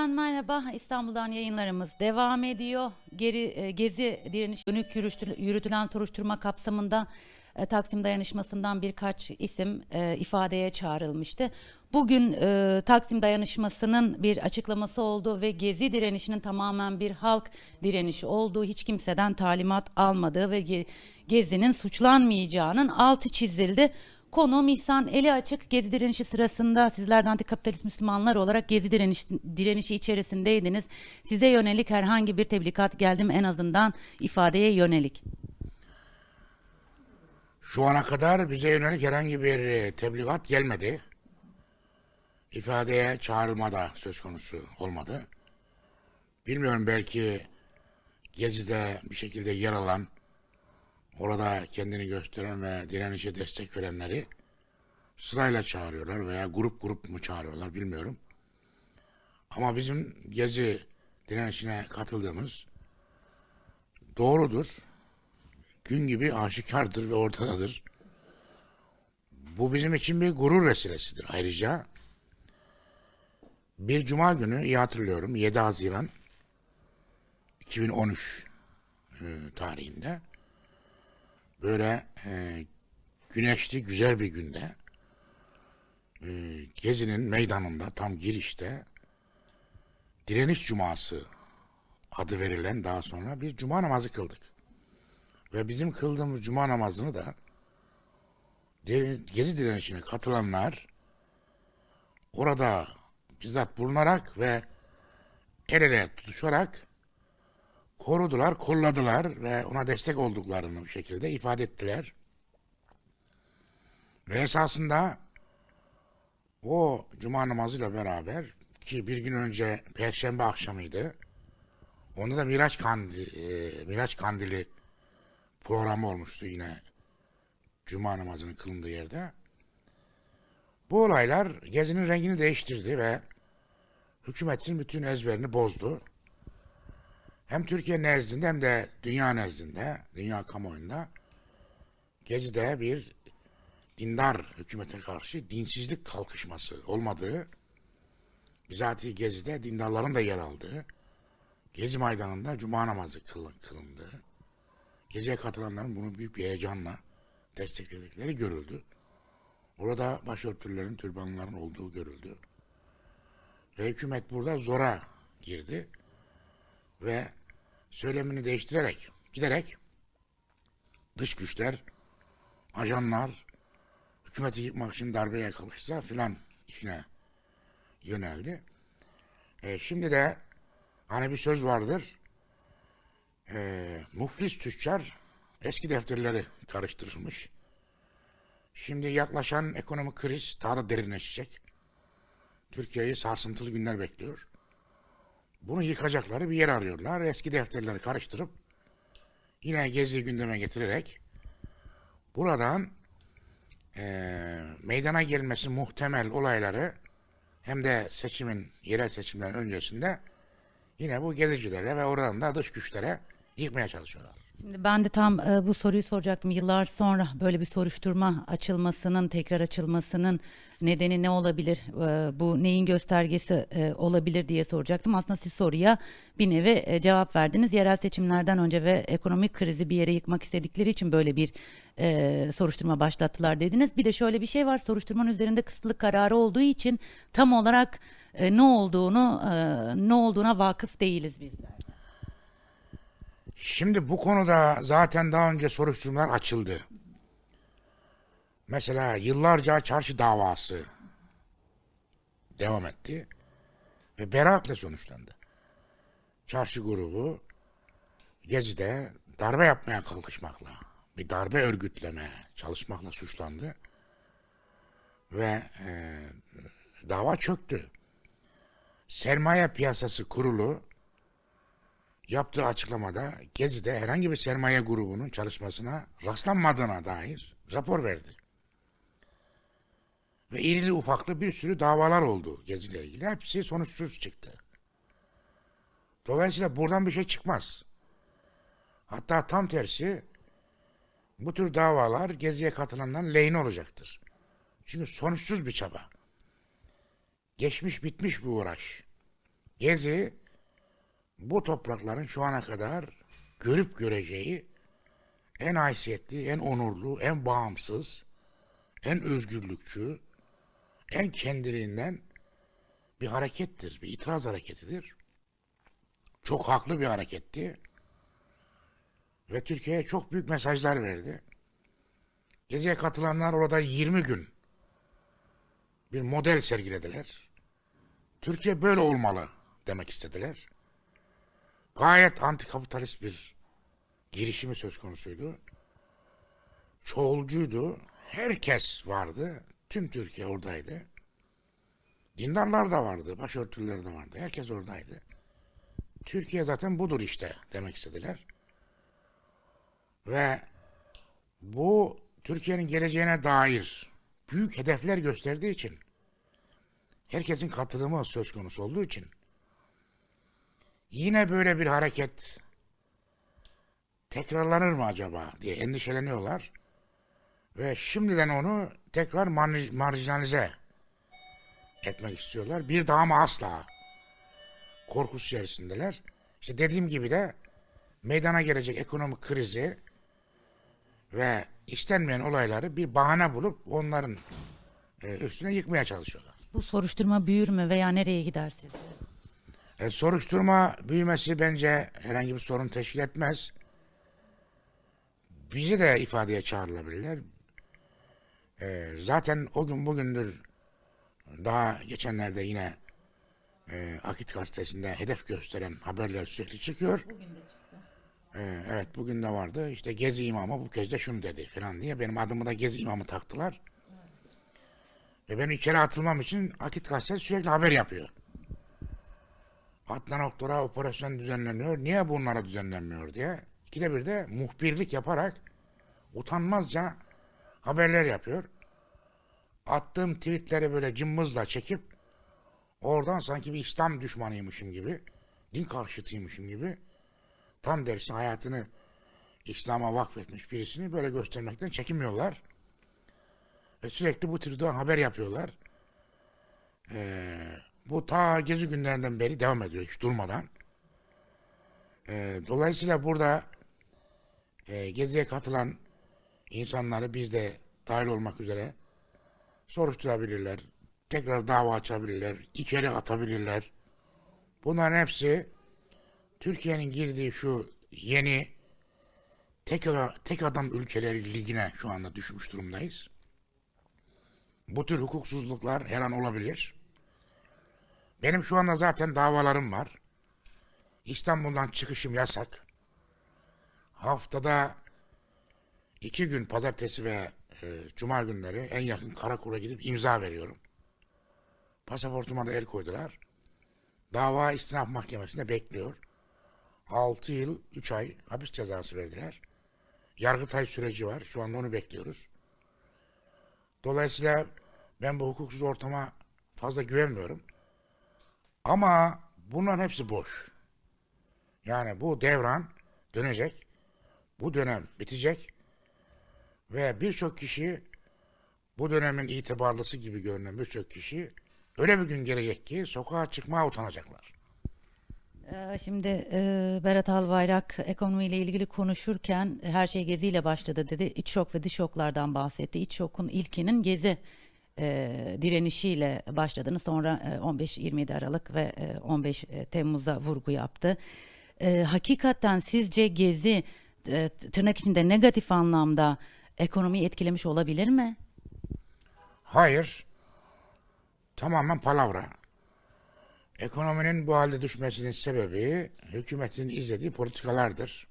Merhaba, İstanbul'dan yayınlarımız devam ediyor. Geri e, gezi direniş dönük yürütü- yürütülen soruşturma kapsamında e, Taksim dayanışmasından birkaç isim e, ifadeye çağrılmıştı. Bugün e, Taksim dayanışmasının bir açıklaması oldu ve gezi direnişinin tamamen bir halk direnişi olduğu, hiç kimseden talimat almadığı ve ge- gezinin suçlanmayacağının altı çizildi. Konu Mihsan eli açık gezi direnişi sırasında sizler de antikapitalist Müslümanlar olarak gezi direnişi, direnişi içerisindeydiniz. Size yönelik herhangi bir tebligat geldi mi en azından ifadeye yönelik? Şu ana kadar bize yönelik herhangi bir e, tebligat gelmedi. İfadeye çağrılma da söz konusu olmadı. Bilmiyorum belki Gezi'de bir şekilde yer alan, orada kendini gösteren ve direnişe destek verenleri sırayla çağırıyorlar veya grup grup mu çağırıyorlar bilmiyorum. Ama bizim Gezi direnişine katıldığımız doğrudur gün gibi aşikardır ve ortadadır. Bu bizim için bir gurur vesilesidir. Ayrıca bir cuma günü iyi hatırlıyorum 7 Haziran 2013 e, tarihinde böyle e, güneşli güzel bir günde e, Gezi'nin meydanında tam girişte direniş cuması adı verilen daha sonra bir cuma namazı kıldık. Ve bizim kıldığımız cuma namazını da gezi direnişine katılanlar orada bizzat bulunarak ve el ele tutuşarak korudular, kolladılar ve ona destek olduklarını bir şekilde ifade ettiler. Ve esasında o cuma namazıyla beraber ki bir gün önce perşembe akşamıydı. Onda da Miraç Kandili, e, Miraç Kandili programı olmuştu yine Cuma namazının kılındığı yerde. Bu olaylar gezinin rengini değiştirdi ve hükümetin bütün ezberini bozdu. Hem Türkiye nezdinde hem de dünya nezdinde, dünya kamuoyunda Gezi'de bir dindar hükümete karşı dinsizlik kalkışması olmadığı, bizatihi Gezi'de dindarların da yer aldığı, Gezi meydanında cuma namazı kılın- kılındığı, Geziye katılanların bunu büyük bir heyecanla destekledikleri görüldü. Orada başörtülerin, türbanların olduğu görüldü. Ve hükümet burada zora girdi. Ve söylemini değiştirerek, giderek dış güçler, ajanlar, hükümeti yıkmak için darbeye kalkışsa filan işine yöneldi. E, şimdi de hani bir söz vardır e, muflis tüccar eski defterleri karıştırmış. Şimdi yaklaşan ekonomik kriz daha da derinleşecek. Türkiye'yi sarsıntılı günler bekliyor. Bunu yıkacakları bir yer arıyorlar. Eski defterleri karıştırıp yine gezi gündeme getirerek buradan e, meydana gelmesi muhtemel olayları hem de seçimin, yerel seçimlerin öncesinde yine bu gezicilere ve oradan da dış güçlere yıkmaya çalışıyorlar. Şimdi ben de tam e, bu soruyu soracaktım. Yıllar sonra böyle bir soruşturma açılmasının, tekrar açılmasının nedeni ne olabilir? E, bu neyin göstergesi e, olabilir diye soracaktım. Aslında siz soruya bir nevi e, cevap verdiniz. Yerel seçimlerden önce ve ekonomik krizi bir yere yıkmak istedikleri için böyle bir e, soruşturma başlattılar dediniz. Bir de şöyle bir şey var. Soruşturmanın üzerinde kısıtlık kararı olduğu için tam olarak e, ne olduğunu e, ne olduğuna vakıf değiliz bizler. Şimdi bu konuda zaten daha önce soruşturmalar açıldı. Mesela yıllarca çarşı davası devam etti ve beraatle sonuçlandı. Çarşı grubu Gezi'de darbe yapmaya kalkışmakla, bir darbe örgütleme çalışmakla suçlandı ve e, dava çöktü. Sermaye Piyasası Kurulu yaptığı açıklamada Gezi'de herhangi bir sermaye grubunun çalışmasına rastlanmadığına dair rapor verdi. Ve irili ufaklı bir sürü davalar oldu Gezi'yle ilgili. Hepsi sonuçsuz çıktı. Dolayısıyla buradan bir şey çıkmaz. Hatta tam tersi bu tür davalar Gezi'ye katılanların lehine olacaktır. Çünkü sonuçsuz bir çaba. Geçmiş bitmiş bir uğraş. Gezi bu toprakların şu ana kadar görüp göreceği en haysiyetli, en onurlu, en bağımsız, en özgürlükçü, en kendiliğinden bir harekettir, bir itiraz hareketidir. Çok haklı bir hareketti. Ve Türkiye'ye çok büyük mesajlar verdi. Geziye katılanlar orada 20 gün bir model sergilediler. Türkiye böyle olmalı demek istediler. Gayet antikapitalist bir girişimi söz konusuydu. Çoğulcuydu. Herkes vardı. Tüm Türkiye oradaydı. Dindarlar da vardı. Başörtüler de vardı. Herkes oradaydı. Türkiye zaten budur işte demek istediler. Ve bu Türkiye'nin geleceğine dair büyük hedefler gösterdiği için herkesin katılımı söz konusu olduğu için yine böyle bir hareket tekrarlanır mı acaba diye endişeleniyorlar. Ve şimdiden onu tekrar marj- marjinalize etmek istiyorlar. Bir daha mı asla korkusu içerisindeler. İşte dediğim gibi de meydana gelecek ekonomik krizi ve istenmeyen olayları bir bahane bulup onların e, üstüne yıkmaya çalışıyorlar. Bu soruşturma büyür mü veya nereye gider sizce? E, soruşturma büyümesi bence herhangi bir sorun teşkil etmez. Bizi de ifadeye çağrılabilirler. E, zaten o gün bugündür daha geçenlerde yine e, Akit gazetesinde hedef gösteren haberler sürekli çıkıyor. E, evet bugün de vardı. İşte Gezi imamı bu kez de şunu dedi falan diye benim adımı da Gezi imamı taktılar. Ve benim içeri atılmam için Akit gazetesi sürekli haber yapıyor. Adnan Oktar'a operasyon düzenleniyor. Niye bunlara düzenlenmiyor diye. İkide bir de muhbirlik yaparak utanmazca haberler yapıyor. Attığım tweetleri böyle cımbızla çekip oradan sanki bir İslam düşmanıymışım gibi, din karşıtıymışım gibi tam dersi hayatını İslam'a vakfetmiş birisini böyle göstermekten çekinmiyorlar. Ve sürekli bu türden haber yapıyorlar. Ee, bu ta gezi günlerinden beri devam ediyor hiç durmadan. Ee, dolayısıyla burada e, geziye katılan insanları biz de dahil olmak üzere soruşturabilirler. Tekrar dava açabilirler. içeri atabilirler. Bunların hepsi Türkiye'nin girdiği şu yeni tek, tek adam ülkeleri ligine şu anda düşmüş durumdayız. Bu tür hukuksuzluklar her an olabilir. Benim şu anda zaten davalarım var. İstanbul'dan çıkışım yasak. Haftada iki gün pazartesi ve e, cuma günleri en yakın karakola gidip imza veriyorum. Pasaportuma da el koydular. Dava istinaf mahkemesinde bekliyor. 6 yıl 3 ay hapis cezası verdiler. Yargıtay süreci var. Şu anda onu bekliyoruz. Dolayısıyla ben bu hukuksuz ortama fazla güvenmiyorum. Ama bunların hepsi boş. Yani bu devran dönecek. Bu dönem bitecek. Ve birçok kişi bu dönemin itibarlısı gibi görünen birçok kişi öyle bir gün gelecek ki sokağa çıkmaya utanacaklar. Ee, Şimdi e, Berat Albayrak ekonomiyle ilgili konuşurken her şey geziyle başladı dedi. İç şok ve dış şoklardan bahsetti. İç şokun ilkinin gezi e, direnişiyle başladığını sonra e, 15-27 Aralık ve e, 15 Temmuz'a vurgu yaptı. E, hakikaten sizce gezi e, tırnak içinde negatif anlamda ekonomiyi etkilemiş olabilir mi? Hayır. Tamamen palavra. Ekonominin bu halde düşmesinin sebebi hükümetin izlediği politikalardır.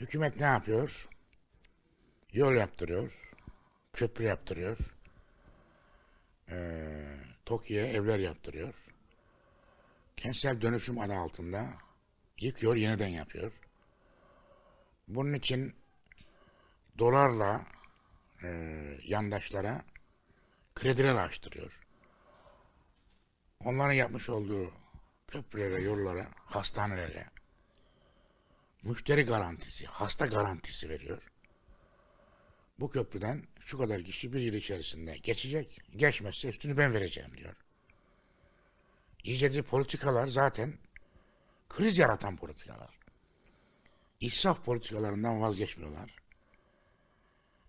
Hükümet ne yapıyor? Yol yaptırıyor, köprü yaptırıyor, eee TOKİ'ye evler yaptırıyor. Kentsel dönüşüm adı altında yıkıyor, yeniden yapıyor. Bunun için dolarla eee, yandaşlara krediler açtırıyor. Onların yapmış olduğu köprülere, yollara, hastanelere müşteri garantisi, hasta garantisi veriyor. Bu köprüden şu kadar kişi bir yıl içerisinde geçecek, geçmezse üstünü ben vereceğim diyor. izlediği politikalar zaten kriz yaratan politikalar. İsraf politikalarından vazgeçmiyorlar.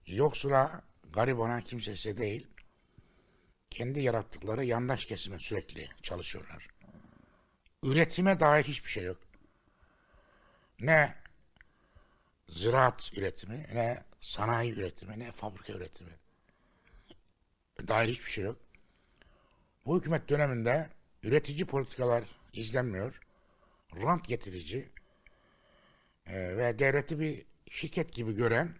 Yoksula, garibana kimsesize değil, kendi yarattıkları yandaş kesime sürekli çalışıyorlar. Üretime dair hiçbir şey yok. Ne ziraat üretimi, ne sanayi üretimi, ne fabrika üretimi dair hiçbir şey yok. Bu hükümet döneminde üretici politikalar izlenmiyor. Rant getirici e, ve devleti bir şirket gibi gören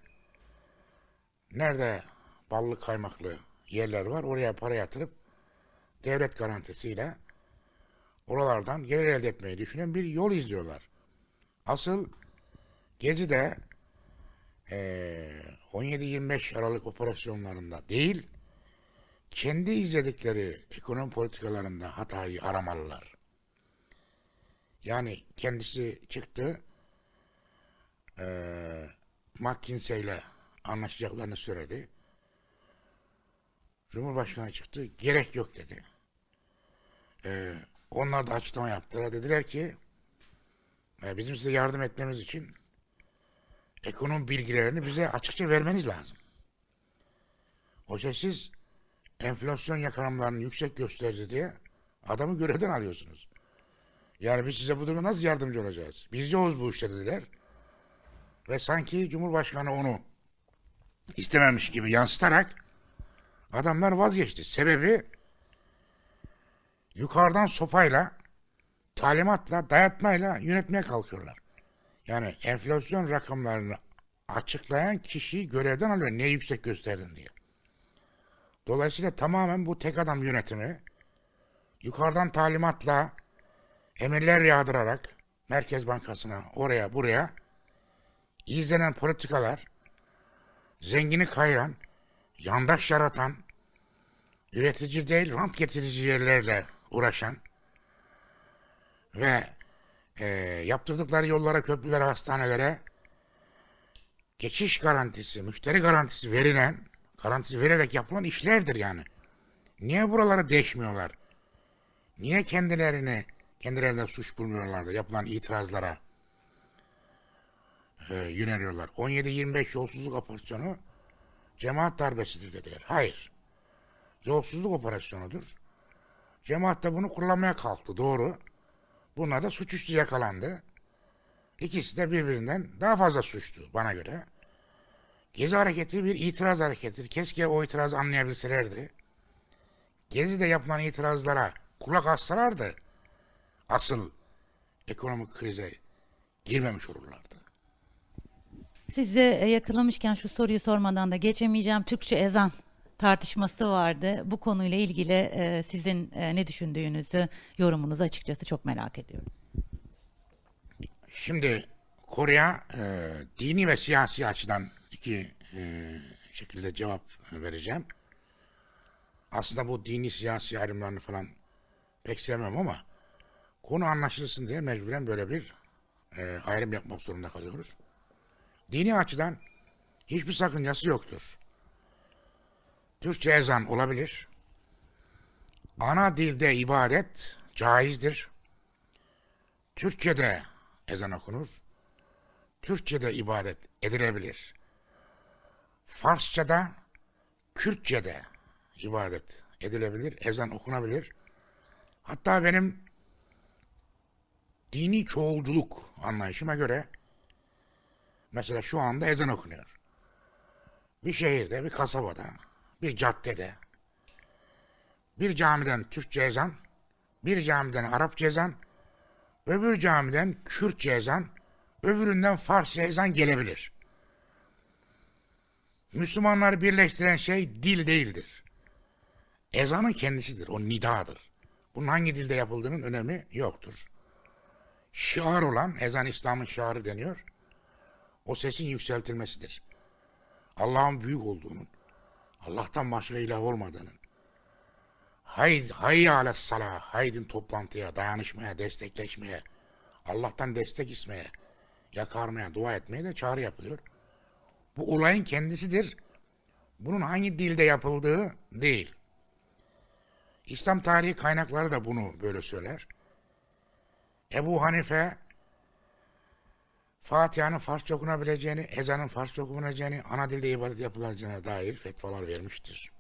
nerede ballı kaymaklı yerler var oraya para yatırıp devlet garantisiyle oralardan gelir elde etmeyi düşünen bir yol izliyorlar. Asıl Gezi'de eee 17-25 Aralık operasyonlarında değil, kendi izledikleri ekonomi politikalarında hatayı aramalılar. Yani kendisi çıktı, eee McKinsey ile anlaşacaklarını söyledi. Cumhurbaşkanı çıktı, gerek yok dedi. Eee, onlar da açıklama yaptılar. Dediler ki, e, bizim size yardım etmemiz için ekonomi bilgilerini bize açıkça vermeniz lazım. Oysa siz enflasyon yakalanmalarını yüksek gösterdi diye adamı görevden alıyorsunuz. Yani biz size bu durumda nasıl yardımcı olacağız? Biz yoğuz bu işte dediler. Ve sanki Cumhurbaşkanı onu istememiş gibi yansıtarak adamlar vazgeçti. Sebebi yukarıdan sopayla, talimatla, dayatmayla yönetmeye kalkıyorlar. Yani enflasyon rakamlarını açıklayan kişiyi görevden alıyor. Niye yüksek gösterdin diye. Dolayısıyla tamamen bu tek adam yönetimi yukarıdan talimatla emirler yağdırarak Merkez Bankası'na oraya buraya izlenen politikalar zengini kayıran, yandaş yaratan, üretici değil rant getirici yerlerle uğraşan ve e, yaptırdıkları yollara, köprülere, hastanelere geçiş garantisi, müşteri garantisi verilen, garantisi vererek yapılan işlerdir yani. Niye buraları deşmiyorlar? Niye kendilerini, kendilerine suç bulmuyorlar da yapılan itirazlara e, yöneliyorlar? 17-25 yolsuzluk operasyonu cemaat darbesidir dediler. Hayır. Yolsuzluk operasyonudur. Cemaat de bunu kullanmaya kalktı. Doğru. Bunlar da suçüstü yakalandı. İkisi de birbirinden daha fazla suçtu bana göre. Gezi hareketi bir itiraz hareketidir. Keşke o itirazı anlayabilselerdi. Gezi'de yapılan itirazlara kulak assalardı asıl ekonomik krize girmemiş olurlardı. Size yakalamışken şu soruyu sormadan da geçemeyeceğim. Türkçe ezan tartışması vardı. Bu konuyla ilgili e, sizin e, ne düşündüğünüzü, yorumunuzu açıkçası çok merak ediyorum. Şimdi Kore'ye e, dini ve siyasi açıdan iki e, şekilde cevap vereceğim. Aslında bu dini siyasi ayrımlarını falan pek sevmem ama konu anlaşılsın diye mecburen böyle bir e, ayrım yapmak zorunda kalıyoruz. Dini açıdan hiçbir sakıncası yoktur. Türkçe ezan olabilir. Ana dilde ibadet caizdir. Türkçe'de ezan okunur. Türkçe'de ibadet edilebilir. Farsça'da, Kürtçe'de ibadet edilebilir, ezan okunabilir. Hatta benim dini çoğulculuk anlayışıma göre mesela şu anda ezan okunuyor. Bir şehirde, bir kasabada, bir caddede bir camiden Türkçe ezan, bir camiden Arapça ezan, öbür camiden Kürtçe ezan, öbüründen Farsça ezan gelebilir. Müslümanları birleştiren şey dil değildir. Ezanın kendisidir, o nidadır. Bunun hangi dilde yapıldığının önemi yoktur. Şiar olan, ezan İslam'ın şiarı deniyor, o sesin yükseltilmesidir. Allah'ın büyük olduğunun, Allah'tan başka ilah olmadığının, haydi hayy ale salah, haydin toplantıya, dayanışmaya, destekleşmeye, Allah'tan destek ismeye, yakarmaya, dua etmeye de çağrı yapılıyor. Bu olayın kendisidir. Bunun hangi dilde yapıldığı değil. İslam tarihi kaynakları da bunu böyle söyler. Ebu Hanife Fatiha'nın Farsça okunabileceğini, ezanın Farsça okunabileceğini, ana dilde ibadet yapılacağına dair fetvalar vermiştir.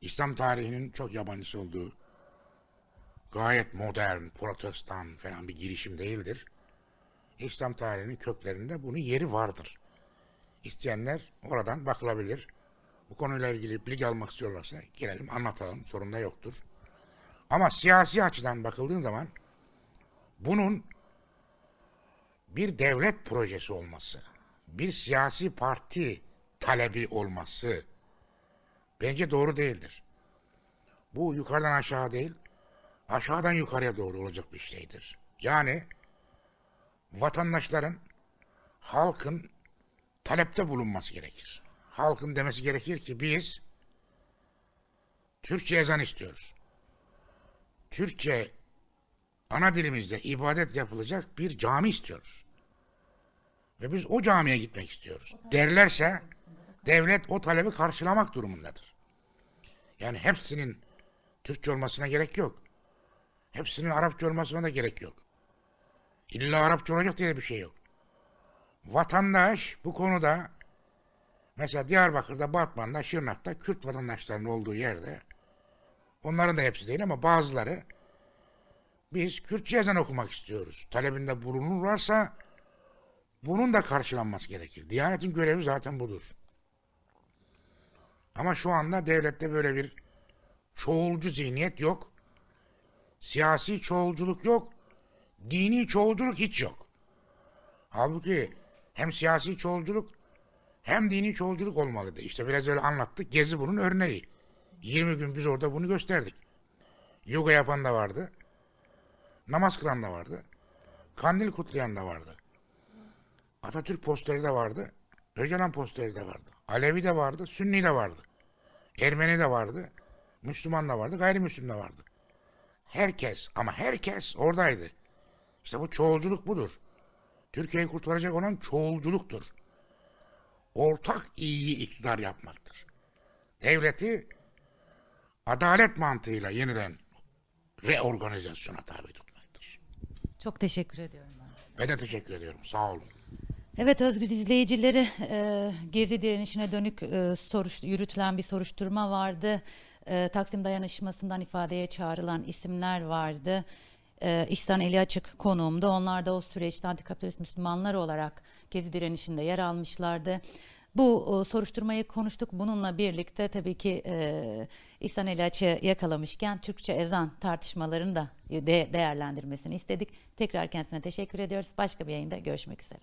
İslam tarihinin çok yabancısı olduğu gayet modern, protestan falan bir girişim değildir. İslam tarihinin köklerinde bunun yeri vardır. İsteyenler oradan bakılabilir. Bu konuyla ilgili bilgi almak istiyorlarsa gelelim anlatalım sorun da yoktur. Ama siyasi açıdan bakıldığın zaman bunun bir devlet projesi olması, bir siyasi parti talebi olması bence doğru değildir. Bu yukarıdan aşağı değil, aşağıdan yukarıya doğru olacak bir şeydir. Yani vatandaşların, halkın talepte bulunması gerekir. Halkın demesi gerekir ki biz Türkçe ezan istiyoruz. Türkçe ana dilimizde ibadet yapılacak bir cami istiyoruz. Ve biz o camiye gitmek istiyoruz. Derlerse devlet o talebi karşılamak durumundadır. Yani hepsinin Türkçe olmasına gerek yok. Hepsinin Arapça olmasına da gerek yok. İlla Arapça olacak diye bir şey yok. Vatandaş bu konuda mesela Diyarbakır'da, Batman'da, Şırnak'ta Kürt vatandaşlarının olduğu yerde onların da hepsi değil ama bazıları biz Kürtçe ezan okumak istiyoruz. Talebinde bulunurlarsa bunun da karşılanması gerekir. Diyanetin görevi zaten budur. Ama şu anda devlette böyle bir çoğulcu zihniyet yok. Siyasi çoğulculuk yok. Dini çoğulculuk hiç yok. Halbuki hem siyasi çoğulculuk hem dini çoğulculuk olmalıydı. İşte biraz öyle anlattık. Gezi bunun örneği. 20 gün biz orada bunu gösterdik. Yoga yapan da vardı. Namaz kılan da vardı. Kandil kutlayan da vardı. Atatürk posteri de vardı. Öcalan posteri de vardı. Alevi de vardı. Sünni de vardı. Ermeni de vardı. Müslüman da vardı. Gayrimüslim de vardı. Herkes ama herkes oradaydı. İşte bu çoğulculuk budur. Türkiye'yi kurtaracak olan çoğulculuktur. Ortak iyiyi iktidar yapmaktır. Devleti adalet mantığıyla yeniden reorganizasyona tabi tutmaktır. Çok teşekkür ediyorum ben. Ben de teşekkür ediyorum. Sağ olun. Evet Özgüz izleyicileri e, Gezi direnişine dönük e, soruş, yürütülen bir soruşturma vardı. E, Taksim dayanışmasından ifadeye çağrılan isimler vardı. E, İhsan Eli Açık konuğumdu. Onlar da o süreçte antikapitalist Müslümanlar olarak Gezi direnişinde yer almışlardı. Bu soruşturmayı konuştuk. Bununla birlikte tabii ki e, İhsan Eli Açık'ı yakalamışken Türkçe ezan tartışmalarını da de- değerlendirmesini istedik. Tekrar kendisine teşekkür ediyoruz. Başka bir yayında görüşmek üzere.